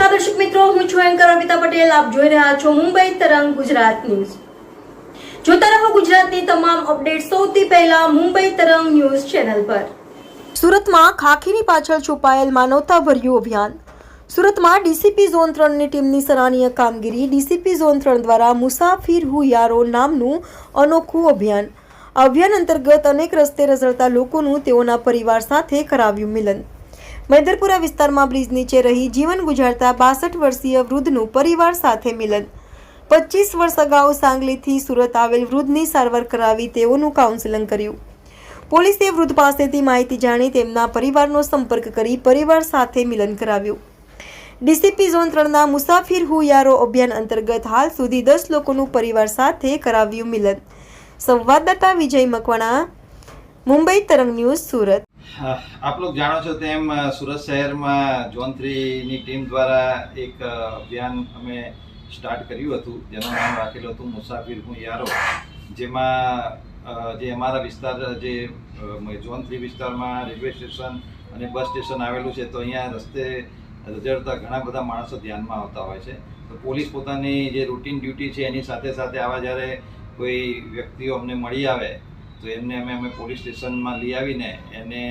દર્શક મિત્રો, હું છું એન્કર અમિતા પટેલ. આપ જોઈ રહ્યા છો મુંબઈ તરંગ ગુજરાત ન્યૂઝ. જોતા રહો ગુજરાતની તમામ અપડેટ સૌથી પહેલા મુંબઈ તરંગ ન્યૂઝ ચેનલ પર. સુરતમાં ખાખીની પાછળ છુપાયેલ માનવતાભર્યું અભિયાન. સુરતમાં ડીસીપી ઝોન ત્રણની ટીમની સરાહનીય કામગીરી ડીસીપી ઝોન ત્રણ દ્વારા મુસાફિર હુ યારો નામનું અનોખું અભિયાન. અભિયાન અંતર્ગત અનેક રસ્તે રઝળતા લોકોનું તેઓના પરિવાર સાથે કરાવ્યું મિલન. મૈદરપુરા વિસ્તારમાં બ્રિજ નીચે રહી જીવન ગુજારતા બાસઠ વર્ષીય વૃદ્ધનું પરિવાર સાથે મિલન. પચીસ વર્ષ અગાઉ સાંગલીથી સુરત આવેલ વૃદ્ધની સારવાર કરાવી તેઓનું કાઉન્સેલિંગ કર્યું. પોલીસે વૃદ્ધ પાસેથી માહિતી જાણી તેમના પરિવારનો સંપર્ક કરી પરિવાર સાથે મિલન કરાવ્યું. ડીસીપી ઝોન ત્રણના મુસાફિર હુ યારો અભિયાન અંતર્ગત હાલ સુધી દસ લોકોનું પરિવાર સાથે કરાવ્યું મિલન. સંવાદદાતા વિજય મકવાણા, મુંબઈ તરંગ ન્યૂઝ, સુરત. આપ લોગ જાણો છો તેમ સુરત શહેરમાં ઝોન થ્રીની ટીમ દ્વારા એક અભિયાન અમે સ્ટાર્ટ કર્યું હતું. જેનું નામ રાખેલું હતું મુસાફિર હું યારો. જેમાં જે અમારા વિસ્તાર, જે ઝોન થ્રી વિસ્તારમાં રેલવે સ્ટેશન અને બસ સ્ટેશન આવેલું છે, તો અહીંયા રસ્તે રજડતા ઘણા બધા માણસો ધ્યાનમાં આવતા હોય છે. તો પોલીસ પોતાની જે રૂટીન ડ્યુટી છે, એની સાથે સાથે આવા જ્યારે કોઈ વ્યક્તિઓ અમને મળી આવે, તો એમને અમે અમે પોલીસ સ્ટેશનમાં લઈ આવીને એને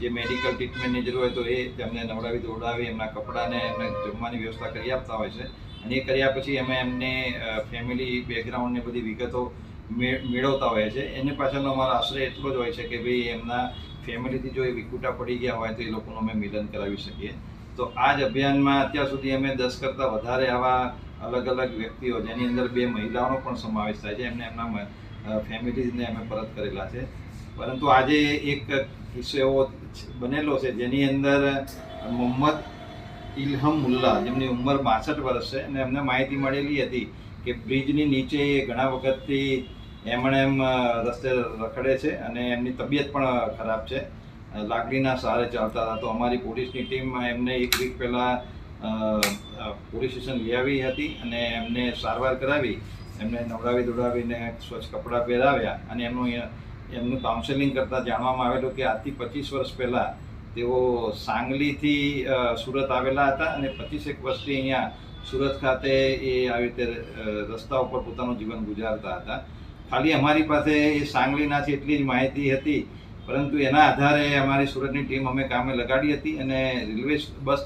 જે મેડિકલ ટ્રીટમેન્ટની જરૂર હોય તો એ તેમને નવડાવી દોડાવી એમના કપડાને એમને જમવાની વ્યવસ્થા કરી આપતા હોય છે. અને એ કર્યા પછી અમે એમને ફેમિલી બેકગ્રાઉન્ડને બધી વિગતો મેળવતા હોય છે. એની પાછળનો અમારો આશ્રય એટલો જ હોય છે કે ભાઈ એમના ફેમિલીથી જો એ વિકુટા પડી ગયા હોય તો એ લોકોનું અમે મિલન કરાવી શકીએ. તો આ જ અભિયાનમાં અત્યાર સુધી અમે દસ કરતાં વધારે આવા અલગ અલગ વ્યક્તિઓ, જેની અંદર બે મહિલાઓનો પણ સમાવેશ થાય છે, એમને એમના ફેમિલીઝને અમે પરત કરેલા છે. પરંતુ આજે એક કિસ્સો એવો બનેલો છે, જેની અંદર મોહમ્મદ ઇલહમ મુલ્લા, જેમની ઉંમર બાસઠ વર્ષ છે, અને એમને માહિતી મળેલી હતી કે બ્રિજની નીચે ઘણા વખતથી એમણે એમ રસ્તે રખડે છે અને એમની તબિયત પણ ખરાબ છે. લાકડીના સહારે ચાલતા હતા. તો અમારી પોલીસની ટીમ એમને એક વીક પહેલાં પોલીસ સ્ટેશન લઈ આવી હતી અને એમને સારવાર કરાવી, એમને નવડાવી દોડાવીને સ્વચ્છ કપડાં પહેરાવ્યા અને એમનું એમનું કાઉન્સેલિંગ કરતાં જાણવામાં આવેલું કે આજથી પચીસ વર્ષ પહેલાં તેઓ સાંગલીથી સુરત આવેલા હતા અને પચીસેક વર્ષથી અહીંયા સુરત ખાતે એ આવી રીતે રસ્તા ઉપર પોતાનું જીવન ગુજારતા હતા. ખાલી અમારી પાસે એ સાંગલીનાથી એટલી જ માહિતી હતી, પરંતુ એના આધારે અમારી સુરતની ટીમ અમે કામે લગાડી હતી અને રેલવે બસ